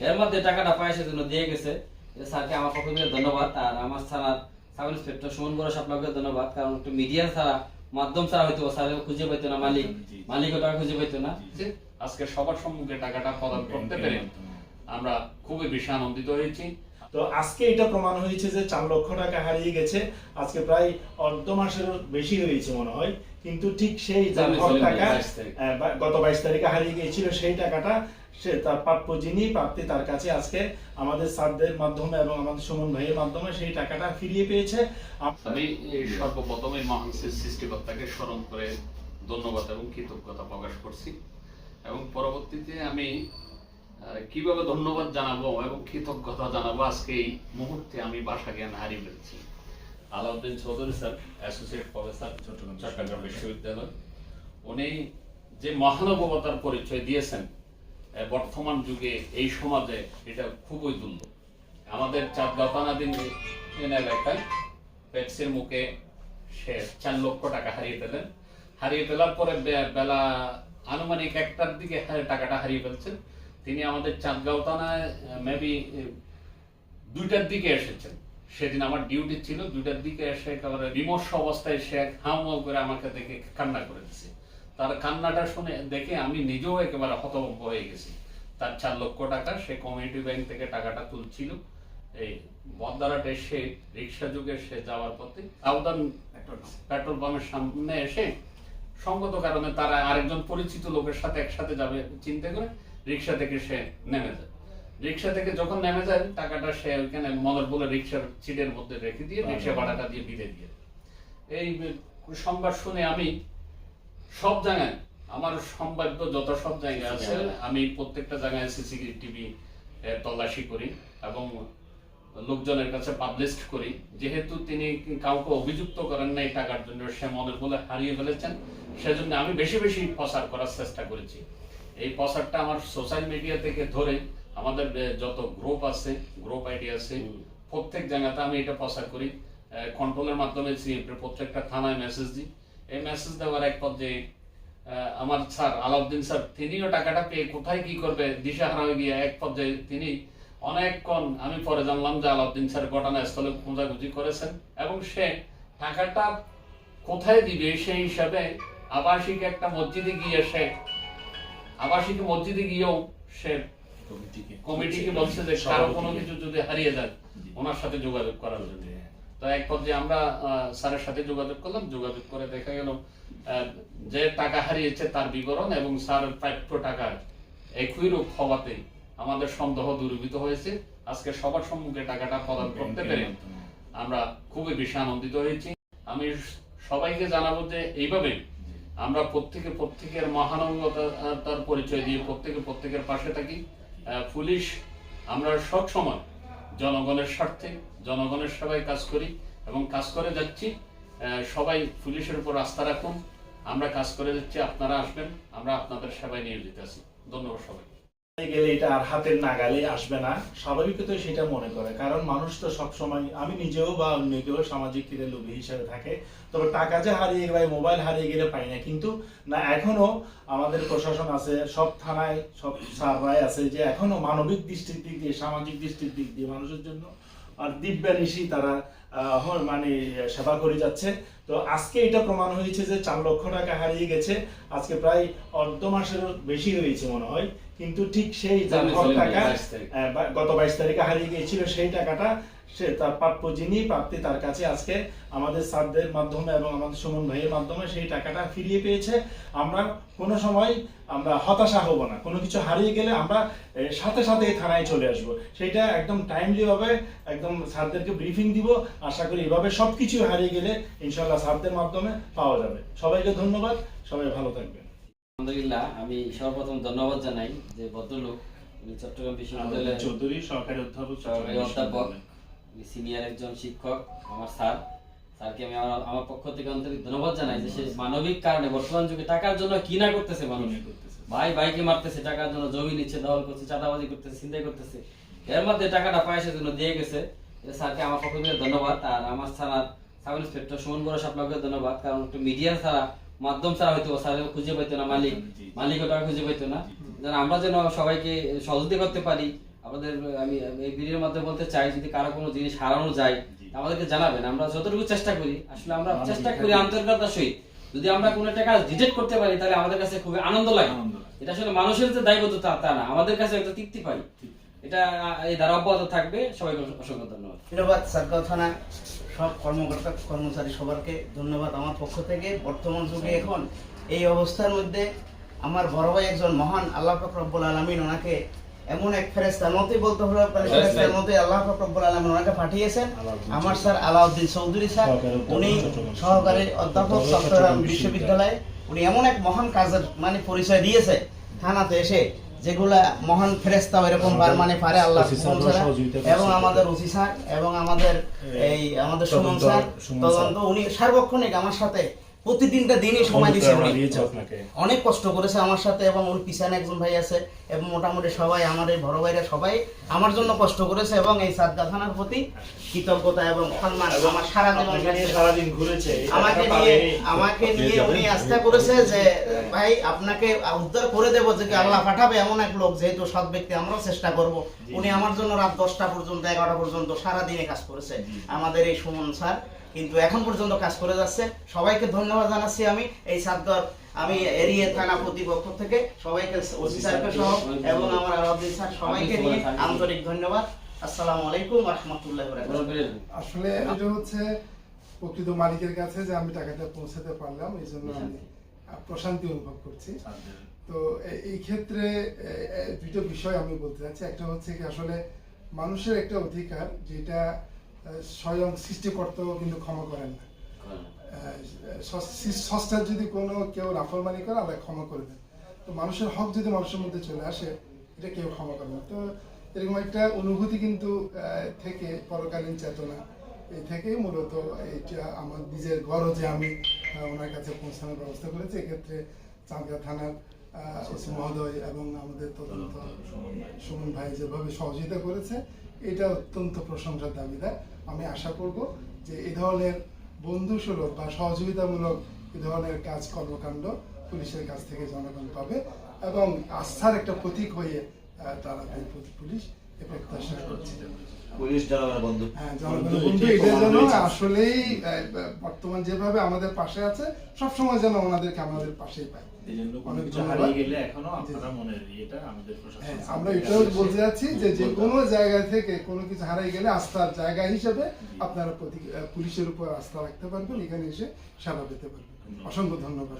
এর মধ্যে টাকাটা পায় সেজন্য দিয়ে গেছে। স্যারকে আমার পক্ষ থেকে ধন্যবাদ। আর আমার স্যার সাব ইন্সপেক্টর সুমন বড় আপনাকে ধন্যবাদ। কারণ একটু মিডিয়া ছাড়া মাধ্যম ছাড়া হয়তো স্যার খুঁজে পাইতো না মালিক মালিকও টাকা খুঁজে পাইতো না। আজকে সবার সম্মুখে টাকাটা প্রদান করতে পেরে আমরা খুবই বেশি আনন্দিত হয়েছি। তো আজকে এটা প্রমাণ হয়েছে যে চার লক্ষ টাকা হারিয়ে গেছে। আজকে প্রায় অর্ধ মাসেরও বেশি হয়েছে মনে হয়। কিন্তু ঠিক সেই টাকা 22 তারিখ। আহ, বা- গত বাইশ তারিখে হারিয়ে গিয়েছিল সেই টাকাটা সে তার প্রাপ্য যিনি প্রাপ্তি তার কাছে আজকে আমাদের স্যারদের মাধ্যমে এবং আমাদের সুমন ভাইয়ের মাধ্যমে সেই টাকাটা ফিরিয়ে পেয়েছে। আমি এই সর্বপ্রথমে মহান সৃষ্টিকর্তাকে স্মরণ করে ধন্যবাদ এবং কৃতজ্ঞতা প্রকাশ করছি। এবং পরবর্তীতে আমি কীভাবে ধন্যবাদ জানাব এবং কৃতজ্ঞতা জানাব আজকে এই মুহূর্তে আমি ভাষা জ্ঞান হারিয়ে ফেলছি। Alauddin Chowdhury sir, associate professor, Chattogram বিশ্ববিদ্যালয়। উনি যে মহানুভবতার পরিচয় দিয়েছেন বর্তমান যুগে এই সমাজে এটা খুবই দুর্লভ। আমাদের চাঁদগাপানাদিন এলাকায় পেপসির মুখে সে চার লক্ষ টাকা হারিয়ে ফেলেন। হারিয়ে ফেলার পরে বেলা আনুমানিক একটার দিকে টাকাটা হারিয়ে ফেলছেন। তিনি আমাদের চাঁদগাঁও থানায় মেবি দুইটার দিকে এসেছেন। সেদিন আমার ডিউটি ছিল, দুইটার দিকে এসে একেবারে বিমর্ষ অবস্থায় সে হাউমাউ করে আমাকে দেখে কান্না করে দিচ্ছে তার কান্নাটা শুনে দেখে আমি নিজেও একেবারে হতভম্ব হয়ে গেছি। তার চার লক্ষ টাকা সে কমিউনিটি ব্যাংক থেকে টাকাটা তুলছিল। এই বদারাট এসে রিক্সা যুগে সে যাওয়ার পথে আউদান পেট্রোল পাম্পের সামনে এসে সঙ্গত কারণে তারা আরেকজন পরিচিত লোকের সাথে একসাথে যাবে চিন্তা করে রিক্সা থেকে সে নেমে যায়। রিক্সা থেকে যখন নেমে যায় টাকাটা সে ওইখানে মনের বলে রিক্সার সিটের মধ্যে রেখে দিয়ে রিক্সা ভাড়াটা দিয়ে বিদে দিয়ে। এই সংবাদ শুনে আমি সব জায়গায় আমার সম্ভাব্য যত সব জায়গায় আছে আমি প্রত্যেকটা জায়গায় সিসি টিভি তল্লাশি করি এবং লোকজনের কাছে পাবলিশ করি। যেহেতু তিনি কাউকে অভিযুক্ত করেন নাই টাকার জন্য সে মনের বলে হারিয়ে ফেলেছেন সেজন্য আমি বেশি বেশি প্রচার করার চেষ্টা করেছি। এই প্রচারটা আমার সোশ্যাল মিডিয়া থেকে ধরে আমাদের যত গ্রুপ আছে গ্রুপ আইডি আছে প্রত্যেক জায়গাতে আমি এটা প্রচার করি। কন্ট্রোলের মাধ্যমে প্রত্যেকটা থানায় মেসেজ দিই। এই মেসেজ দেওয়ার এক পর্যায়ে আমার স্যার আলাউদ্দিন স্যার তিনিও টাকাটা পেয়ে কোথায় কি করবে দিশাহারা হয়ে গিয়ে এক পর্যায়ে তিনি অনেকক্ষণ আমি পরে জানলাম যে আলাউদ্দিন স্যার ঘটনাস্থলে খোঁজাখুঁজি করেছেন এবং সে টাকাটা কোথায় দিবে সেই হিসাবে আবাসিক একটা মসজিদে গিয়ে সে আবাসিক মসজিদে গিয়েও সে কমিটিকে বলছে যে কারও কোনো কিছু যদি হারিয়ে যায় ওনার সাথে যোগাযোগ করার জন্য। তো এক পর্যায়ে আমরা স্যারের সাথে যোগাযোগ করলাম যোগাযোগ করে দেখা গেল যে টাকা হারিয়েছে তার বিবরণ এবং স্যার প্রাপ্য টাকার একই রূপ হওয়াতে আমাদের সন্দেহ দূরীভূত হয়েছে। আজকে সবার সম্মুখে টাকাটা প্রদান করতে পেরে আমরা খুবই বেশি আনন্দিত হয়েছি। আমি সবাইকে জানাব যে এইভাবে আমরা প্রত্যেকে প্রত্যেকের মহানবতার পরিচয় দিয়ে প্রত্যেকে প্রত্যেকের পাশে থাকি। পুলিশ আমরা সব সময় জনগণের স্বার্থে, জনগণের সেবায় কাজ করি এবং কাজ করে যাচ্ছি। সবাই পুলিশের উপর আস্থা রাখুন। আমরা কাজ করে যাচ্ছি, আপনারা আসবেন, আমরা আপনাদের সেবায় নিয়োজিত আছি। ধন্যবাদ সবাই গেলে এটা আর হাতের নাগালে আসবে না। সেটা মনে করে, কারণ মানুষ তো সবসময়, আমি নিজেও বা অন্য কেউ সামাজিক লোভী হিসেবে থাকে, তবে টাকা যে হারিয়ে গেলে মোবাইল হারিয়ে গেলে পাই না। কিন্তু না, এখনও আমাদের প্রশাসন আছে, সব থানায়, সব সাররাই আছে যে এখনও মানবিক দৃষ্টির দিক দিয়ে, সামাজিক দৃষ্টির দিক দিয়ে মানুষের জন্য আর দিব্যানিশি তারা মানে সেবা করে যাচ্ছে। তো আজকে এটা প্রমাণ হয়েছে যে চার লক্ষ টাকা হারিয়ে গেছে। আজকে প্রায় অর্ধ মাসেরও বেশি হয়েছে মনে হয়। কিন্তু ঠিক সেই যে জানুয়ারি টাকা 22 তারিখ। আহ, বা- গত বাইশ তারিখে হারিয়ে গিয়েছিল সেই টাকাটা সে তার প্রাপ্য যিনি প্রাপ্তি তার কাছে আজকে আমাদের স্যারদের মাধ্যমে এবং আমাদের সুমন ভাইয়ের মাধ্যমে সেই টাকাটা ফিরিয়ে পেয়েছে। আমরা কোনো সময় আমরা হতাশা হব না। কোনো কিছু হারিয়ে গেলে আমরা সাথে সাথে থানায় চলে আসব। সেটা একদম টাইমলি ভাবে একদম স্যারদেরকে ব্রিফিং দিব। আশা করি এভাবে সবকিছু হারিয়ে গেলে ইনশাল্লাহ স্যারদের মাধ্যমে পাওয়া যাবে। সবাইকে ধন্যবাদ সবাই ভালো থাকবেন। আলহামদুলিল্লাহ আমি সর্বপ্রথম ধন্যবাদ জানাই যে ভদ্রলোক চট্টগ্রাম বিশ্ববিদ্যালয়ের চৌধুরী সরকারি অধ্যাপক সহকারী অধ্যাপক সিনিয়র একজন শিক্ষক আমার স্যার। স্যারকে আমি আমার আমার পক্ষ থেকে আন্তরিক ধন্যবাদ জানাই যে সে মানবিক কারণে বর্তমান যুগে টাকার জন্য কি না করতেছে মানুষ। ভাই ভাইকে মারতেছে টাকার জন্য জমি নিচ্ছে দখল করছে চাঁদাবাজি করতেছে চিন্তাই করতেছে। এর মধ্যে টাকাটা পায় সেজন্য দিয়ে গেছে। স্যারকে আমার পক্ষ থেকে ধন্যবাদ। আর আমার স্যার সাব ইন্সপেক্টর সুমন বড় আপনাকে ধন্যবাদ। কারণ একটু মিডিয়া ছাড়া মাধ্যম ছাড়া হয়তো স্যার খুঁজে পাইতো না মালিক মালিকও টাকা খুঁজে পাইতো না। যেন আমরা যেন সবাইকে সহযোগিতা করতে পারি। আমাদের আমি এই ভিডিওর মাধ্যমে বলতে চাই যদি কারও কোনো জিনিস হারানো যায় আমাদেরকে জানাবেন। আমরা যতটুকু চেষ্টা করি আসলে আমরা চেষ্টা করি আন্তরিকতার সহিত। যদি আমরা কোনো একটা কাজ ডিটেক্ট করতে পারি তাহলে আমাদের কাছে খুবই আনন্দ লাগে। এটা আসলে মানুষের যে দায়বদ্ধ তা তা না। আমাদের কাছে একটা তৃপ্তি পাই। এটা এই ধারা অব্যাহত থাকবে। সবাইকে অসংখ্য ধন্যবাদ। ধন্যবাদ সারগাঁও থানা সব কর্মকর্তা কর্মচারী সবারকে ধন্যবাদ। আমার পক্ষ থেকে বর্তমান যুগে এখন এই অবস্থার মধ্যে আমার বড় ভাই একজন মহান আল্লাহ পাক রব্বুল আলামিন ওনাকে এমন এক ফেরেস্তার মতে বলতে হলো ফেরেস্তার মতে আল্লাহ পাক রব্বুল আলামিন ওনাকে পাঠিয়েছেন। আমার স্যার আলাউদ্দিন চৌধুরী স্যার উনি সহকারী অধ্যাপক চট্টগ্রাম। বিশ্ববিদ্যালয়ে। উনি এমন এক মহান কাজের মানে পরিচয় দিয়েছে। থানাতে এসে যেগুলা মহান ফেরেস্তা এরকম মানে পারে আল্লাহ। এবং আমাদের ওসি স্যার এবং আমাদের এই আমাদের সুমন স্যার তদন্ত উনি সার্বক্ষণিক আমার সাথে প্রতিদিনটা দিনই সময় উনি। অনেক কষ্ট করেছে আমার সাথে এবং ওর পিছনে একজন ভাই আছে এবং মোটামুটি সবাই আমার এই বড় ভাইরা সবাই আমার জন্য কষ্ট করেছে এবং এই সাদগা থানার প্রতি কৃতজ্ঞতা এবং সম্মান আমার সারা জীবন সারাদিন ঘুরেছে আমাকে নিয়ে আমাকে নিয়ে উনি আস্থা করেছে যে ভাই আপনাকে উদ্ধার করে দেবো যে আল্লাহ পাঠাবে এমন এক লোক যেহেতু সৎ ব্যক্তি আমরাও চেষ্টা করব। উনি আমার জন্য রাত দশটা পর্যন্ত এগারোটা পর্যন্ত সারা দিনে কাজ করেছে। আমাদের এই সুমন স্যার কিন্তু এখন পর্যন্ত কাজ করে যাচ্ছে। সবাইকে ধন্যবাদ জানাচ্ছি আমি, এই সাদ্দর আমি এরিয়া থানা প্রতিপক্ষ থেকে সবাইকে, ওসি স্যারকে সহ এবং আমার আলাউদ্দিন স্যার সবাইকে নিয়ে আন্তরিক ধন্যবাদ। আসসালামু আলাইকুম রহমতুল্লাহ আসলে এটা হচ্ছে প্রকৃত মালিকের কাছে যে আমি টাকাটা পৌঁছাতে পারলাম, এই জন্য আমি প্রশান্তি অনুভব করছি। তো এই ক্ষেত্রে দুটো বিষয় আমি বলতে চাচ্ছি। একটা হচ্ছে কি, আসলে মানুষের একটা অধিকার যেটা স্বয়ং সৃষ্টিকর্তাও কিন্তু ক্ষমা করেন। না আহ, সৃ- স্রষ্টার যদি কোনো কেউ নাফরমানি করে আল্লাহ ক্ষমা করে দেন। তো মানুষের হক যদি মানুষের মধ্যে চলে আসে এটা কেউ ক্ষমা করে না। তো এরকম একটা অনুভূতি কিন্তু থেকে পরকালীন চেতনা এই থেকেই মূলত এইটা আমার নিজের গরজে আমি ওনার কাছে পৌঁছানোর ব্যবস্থা করেছি। এক্ষেত্রে চাঁদগা থানার মহোদয় এবং আমাদের তদন্ত সুমন ভাই যেভাবে সহযোগিতা করেছে এটা অত্যন্ত প্রশংসার দাবিদার। আমি আশা করব যে এ ধরনের বন্ধুসুলভ বা সহযোগিতামূলক এ ধরনের কাজ কর্মকাণ্ড পুলিশের কাছ থেকে জনগণ পাবে এবং আস্থার একটা প্রতীক হয়ে তারা পুলিশ। প্রত্যাশা করছি পুলিশ জনগণের বন্ধু। হ্যাঁ জনগণের বন্ধু, বন্ধু এটা যেন আসলেই বর্তমান যেভাবে আমাদের পাশে আছে সবসময় যেন ওনাদেরকে আমাদের পাশেই পাই এই জন্য কোনো অনেক কিছু ধন্যবাদ। হারিয়ে গেলে এখনও আপনারা মনের ইয়েটা আমাদের প্রশাসন হ্যাঁ, আমরা এটাও বলতে যাচ্ছি যে যে কোনো জায়গা থেকে কোনো কিছু হারাই গেলে আস্থার জায়গা হিসেবে আপনারা প্রতি- পুলিশের উপর আস্থা রাখতে পারবেন এখানে এসে সেবা পেতে পারবেন। অসংখ্য ধন্যবাদ।